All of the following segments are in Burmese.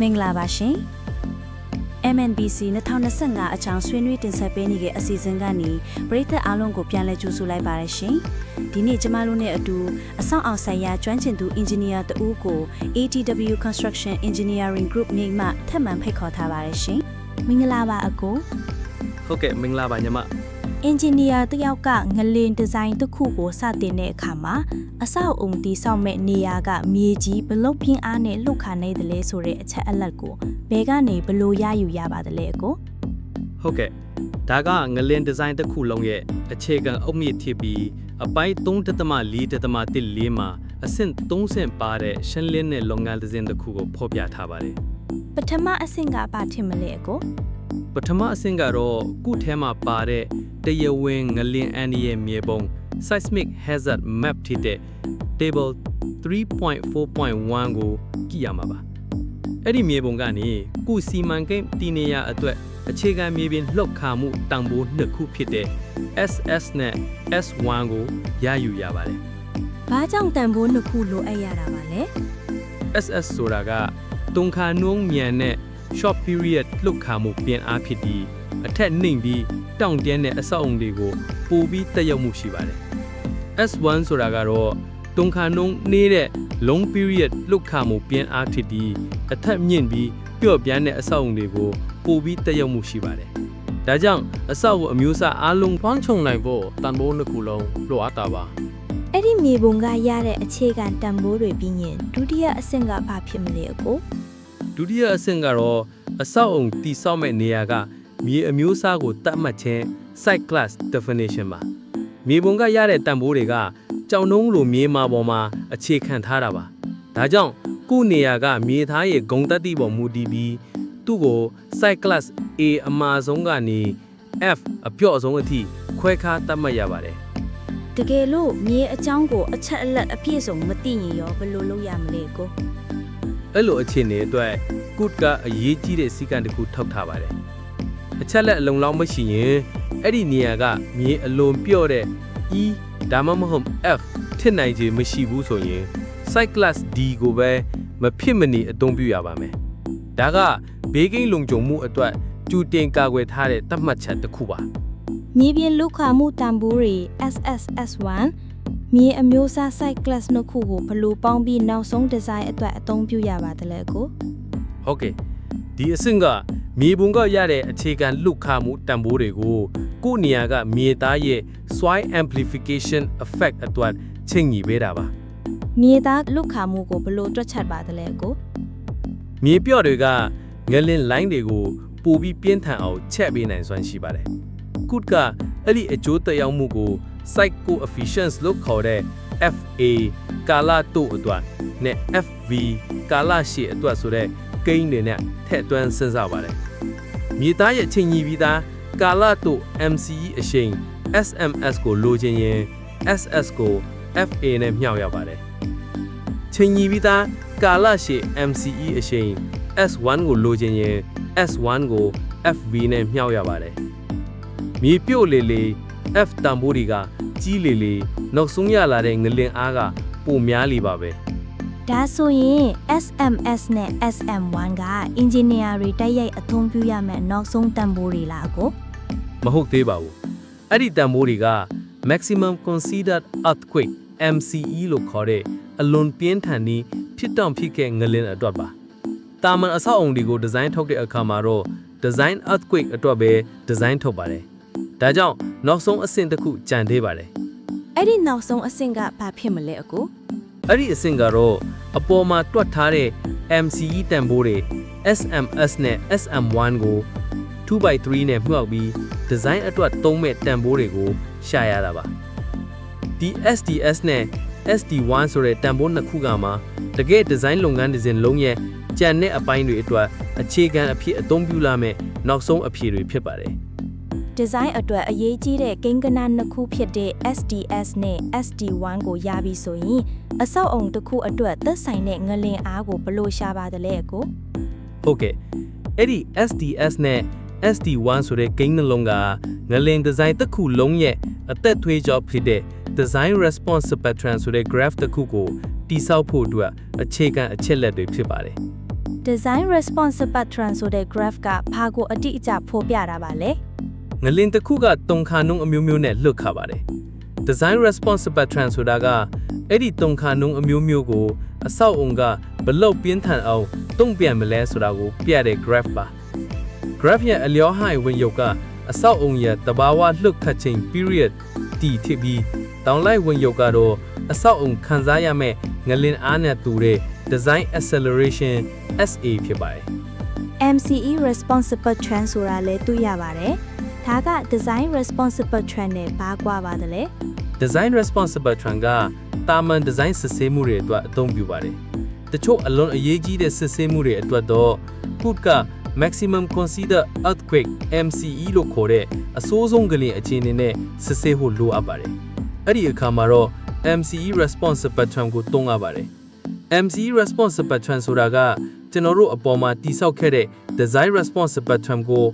မင်္ဂလာပါရှင် MNBC 2025အချောင်ဆွေးနွေးတင်ဆက်ပေးနေတဲ့အစီအစဉ်ကနေပရိသတ်အားလုံးကိုပြန်လည်ကြိုဆိုလိုက်ပါရရှင်ဒီနေ့ကျမတို့နဲ့အတူအဆောင်အောင်ဆိုင်ရာကျွမ်းကျင်သူအင်ဂျင်နီယာတဦးကို ATW Construction Engineering Group မိမှထပ်မံဖိတ်ခေါ်ထားပါရရှင်မင်္ဂလာပါအကိုဟုတ်ကဲ့မင်္ဂလာပါညီမအင်ဂျင်နီယာတယောက်ကငလင်ဒီဇိုင်းတစ်ခုကိုစတင်တဲ့အခါမှာ အဆောက်အုံတည်ဆောက်မဲ့နေရာကမြေကြီးဘလုတ်ပြင်းအားနဲ့လှုပ်ခါနေတယ်လဲဆိုတဲ့အချက်အလက်ကိုဘယ်ကနေဘလို့ရယူရပါသလဲအကိုဟုတ်ကဲ့ဒါကငလင်ဒီဇိုင်းတစ်ခုလုံးရဲ့အခြေခံအုတ်မြစ်ဖြစ်ပြီးအပိုင်း3.4.14မှာအဆင့်3ဆင့်ပါတဲ့ရှင်းလင်းတဲ့လုပ်ငန်းတစ်စင်းတစ်ခုကိုဖော်ပြထားပါတယ်ပထမအဆင့်ကဘာထင်မလဲအကိုပထမအဆင့်ကတော့ကုထဲမှာပါတဲ့တရဝင်းငလင်အန်ဒီရဲ့မြေပုံ seismic hazard map ဖြစ်တဲ့ table 3.4.1ကိုကြည့်ရမှာပါအဲ့ဒီမြေပုံကနေကုစီမံကိန်းတည်နေရအတွက်အခြေခံမြေပြင်လှုပ်ခါမှုတန်ဖိုးနှစ်ခုဖြစ်တဲ့ SS နဲ့ S1 ကိုရယူရပါတယ်ဘာကြောင့်တန်ဖိုးနှစ်ခုလိုအပ်ရတာပါလဲ SS ဆိုတာကတုံခါနှုံးမြန်တဲ့ short period လှုပ်ခါမှုပြင်အားဖြစ်ပြီး အထက်နှိမ်ပြီးတောင့်တင်းတဲ့အဆောက်အုံတွေကိုပိုပြီးတက်ရောက်မှုရှိပါတယ် S1 ဆိုတာကတော့တုံခါနှုံးနေတဲ့ long period လှုပ်ခါမှုပြင်အားဖြစ်ပြီးအထက်မြင့်ပြီးပျော့ပြန်းတဲ့အဆောက်အုံတွေကိုပိုပြီးတက်ရောက်မှုရှိပါတယ်ဒါကြောင့်အဆောက်အုံအမျိုးအစားအလုံးဖွမ်းချုံနိုင်ဖို့တန်ဖိုးနှစ်ခုလုံးလိုအပ်တာပါအဲ့ဒီမြေပုံကရတဲ့အခြေခံတန်ဖိုးတွေပြီးရင်ဒုတိယအဆင့်ကဘာဖြစ်မလဲအကိုဒုတိယအဆင့်ကတော့အဆောက်အုံတည်ဆောက်မဲ့နေရာက မြေအမျိုးအစားကိုတတ်မှတ်ခြင်း site class definition ပါမြေပုံကရတဲ့တန်ဖိုးတွေကကြောင်နှုံးလိုမြေမာပေါ်မှာအခြေခံထားတာပါဒါကြောင့်ကိုယ့်နေရာကမြေသားရဲ့ဂုံတက်တိပေါ်မူတည်ပြီးသူ့ကို site class A အမာဆုံးကနေ F အပြော့ဆုံးအထိခွဲခါတတ်မှတ်ရပါတယ်တကယ်လို့မြေအကြောင်းကိုအချက်အလက်အပြည့်စုံမသိရင်ရောဘယ်လိုလုပ်ရမလဲကိုအဲ့လိုအခြေအနေအတွက်ကုတ်ကအရေးကြီးတဲ့စီကံတစ်ခုထောက်ထားပါတယ် အချက်လက်အလုံးလောက်မရှိရင်အဲ့ဒီနေရာကမြေအလွန်ပြော့တဲ့ E ဒါမှမဟုတ် F ထစ်နိုင်ခြေမရှိဘူးဆိုရင် site class D ကိုပဲမဖြစ်မနေအသုံးပြုရပါမယ်ဒါကဘေးကိန်းလုံခြုံမှုအတွက်ကြူတင်ကာကွယ်ထားတဲ့သတ်မှတ်ချက်တစ်ခုပါမြေပြင်လုခမှုတန်ဖိုးတွေ SSS1 မြေအမျိုးအစား site class နှစ်ခုကိုဘယ်လိုပေါင်းပြီးနောက်ဆုံးဒီဇိုင်းအတွက်အသုံးပြုရပါသလဲကိုဟုတ်ကဲ့ဒီအဆင့်က မြေပုံကရတဲ့အခြေခံလုခမှုတန်ဖိုးတွေကိုကိုယ့်နေရာကမြေသားရဲ့ soil amplification effect အတွက်ချိန်ညီပေးတာပါမြေသားလုခမှုကိုဘယ်လိုတွက်ချက်ပါသလဲကိုမြေပြော့တွေကငလင်လိုင်းတွေကိုပိုပြီးပြင်းထန်အောင်ချက်ပေးနိုင်စွမ်းရှိပါတယ်ကုတ်ကအဲ့ဒီအကျိုးသက်ရောက်မှုကို site coefficients လို့ခေါ်တဲ့ FA ကာလတို့အတွက်နဲ့ FV ကာလရှည်အတွက်ဆိုတဲ့ ကိန်းတွေနဲ့ထည့်သွင်းစဉ်းစားပါတယ်မြေသားရဲ့ချိန်ညီပြီးသားကာလတို့ MCE အရှိန် SMS ကိုလိုချင်ရင် SS ကို FA နဲ့မြှောက်ရပါတယ်ချိန်ညီပြီးသားကာလရှည် MCE အရှိန် S1 ကိုလိုချင်ရင် S1 ကို FV နဲ့မြှောက်ရပါတယ်မြေပြုတ်လေလေ F တန်ဖိုးတွေကကြီးလေလေနောက်ဆုံးရလာတဲ့ငလင်အားကပိုများလေပါပဲ ဒါဆိုရင် SMS နဲ့ SM1 ကအင်ဂျင်နီယာတွေတိုက်ရိုက်အသုံးပြုရမယ့်နောက်ဆုံးတန်ဖိုးတွေလားကိုမဟုတ်သေးပါဘူးအဲ့ဒီတန်ဖိုးတွေက maximum considered earthquake MCE လို့ခေါ်တဲ့အလွန်ပြင်းထန်ပြီးဖြစ်တောင်ဖြစ်ခဲ့ငလင်အတွက်ပါတာမန်အဆောက်အုံတွေကိုဒီဇိုင်းထုတ်တဲ့အခါမှာတော့ design earthquake အတွက်ပဲဒီဇိုင်းထုတ်ပါတယ်ဒါကြောင့်နောက်ဆုံးအဆင့်တစ်ခုကြံသေးပါတယ်အဲ့ဒီနောက်ဆုံးအဆင့်ကဘာဖြစ်မလဲအကိုအဲ့ဒီအဆင့်ကတော့ အပေါ်မှာတွက်ထားတဲ့ MCE တန်ဖိုးတွေ SMS နဲ့ SM1 ကို 2x3 နဲ့မြှောက်ပြီး design အတွက်သုံးမဲ့တန်ဖိုးတွေကိုရှာရတာပါဒီ SDS နဲ့ SD1 ဆိုတဲ့တန်ဖိုးနှစ်ခုကမှတကယ် design လုပ်ငန်းတစ်စင်လုံးရဲ့ကြံတဲ့အပိုင်းတွေအတွက်အခြေခံအဖြစ်အသုံးပြုလာမဲ့နောက်ဆုံးအဖြစ်တွေဖြစ်ပါတယ် ဒီဇိုင်းအတွက်အရေးကြီးတဲ့ကိန်းဂဏန်းနှစ်ခုဖြစ်တဲ့ SDS နဲ့ SD1 ကိုရပြီဆိုရင်အဆောက်အုံတစ်ခုအတွက်သက်ဆိုင်တဲ့ငလင်အားကိုဘယ်လိုရှာပါသလဲအကိုဟုတ်ကဲ့အဲ့ဒီ SDS နဲ့ SD1 ဆိုတဲ့ဂိမ်းနှလုံးကငလင်ဒီဇိုင်းတစ်ခုလုံးရဲ့အသက်သွေးကြောဖြစ်တဲ့ design response spectrum ဆိုတဲ့ graph တစ်ခုကိုတိစောက်ဖို့အတွက်အခြေခံအချက်လက်တွေဖြစ်ပါတယ် design response pattern ဆိုတဲ့ graph ကဘာကိုအတိအကျဖော်ပြတာပါလဲ ငလင်တစ်ခုကတုံခါနှုံးအမျိုးမျိုးနဲ့လွတ်ခါပါတယ် design response pattern ဆိုတာကအဲ့ဒီတုံခါနှုံးအမျိုးမျိုးကိုအဆောက်အုံကဘလောက်ပြင်းထန်အောင်တုံ့ပြန်မလဲဆိုတာကိုပြတဲ့ graph ပါ graph ရဲ့အလျောဟိုင်ဝင်ရုပ်ကအဆောက်အုံရဲ့တဘာဝလွတ်ခတ်ချိန် period တီဖြစ်ပြီးတောင်းလိုက်ဝင်ရုပ်ကတော့အဆောက်အုံခံစားရမယ့်ငလင်အားနဲ့တူတဲ့ design acceleration SA ဖြစ်ပါတယ် MCE responsible trend ဆိုတာလည်းတွေ့ရပါတယ် ဒါက design responsible trend နဲ့ဘာကွာပါသလဲ design responsible trend ကတာမန် design စစ်ဆေးမှုတွေအတွက်အသုံးပြုပါတယ်။တချို့အလွန်အရေးကြီးတဲ့စစ်ဆေးမှုတွေအတွက်တော့ PUT က maximum consider earthquake MCE လို့ခေါ်တဲ့အဆိုးဆုံးကလေးအခြေအနေနဲ့စစ်ဆေးဖို့လိုအပ်ပါတယ်။အဲ့ဒီအခါမှာတော့ MCE responsible trend ကိုသုံးရပါတယ်။ MCE responsible trend ဆိုတာကကျွန်တော်တို့အပေါ်မှာတိဆောက်ခဲ့တဲ့ design responsible trend ကို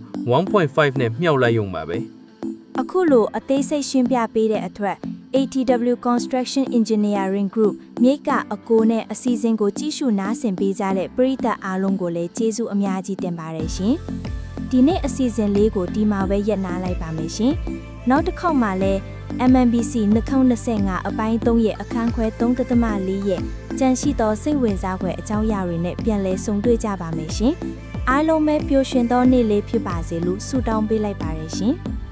1.5နဲ့မြှောက်လိုက်ရုံပါပဲ။အခုလိုအသေးစိတ်ရှင်းပြပေးတဲ့အတွက် ATW Construction Engineering Group မြိတ်ကအကိုနဲ့အစီအစဉ်ကိုကြီးစုနားဆင်ပေးကြတဲ့ပရိသတ်အားလုံးကိုလည်းကျေးဇူးအများကြီးတင်ပါတယ်ရှင်။ဒီနေ့အစီအစဉ်လေးကိုဒီမှာပဲရပ်နားလိုက်ပါမယ်ရှင်။နောက်တစ်ခေါက်မှလည်း MNBC 2025အပိုင်း3ရဲ့အခန်းခွဲ3.4ရဲ့ကြန့်ရှိသောစိတ်ဝင်စားဖွယ်အကြောင်းအရာတွေနဲ့ပြန်လည်ဆုံတွေ့ကြပါမယ်ရှင်။အားလုံးပဲပျော်ရွှင်သောနေ့လေးဖြစ်ပါစေလို့ဆုတောင်းပေးလိုက်ပါတယ်ရှင်။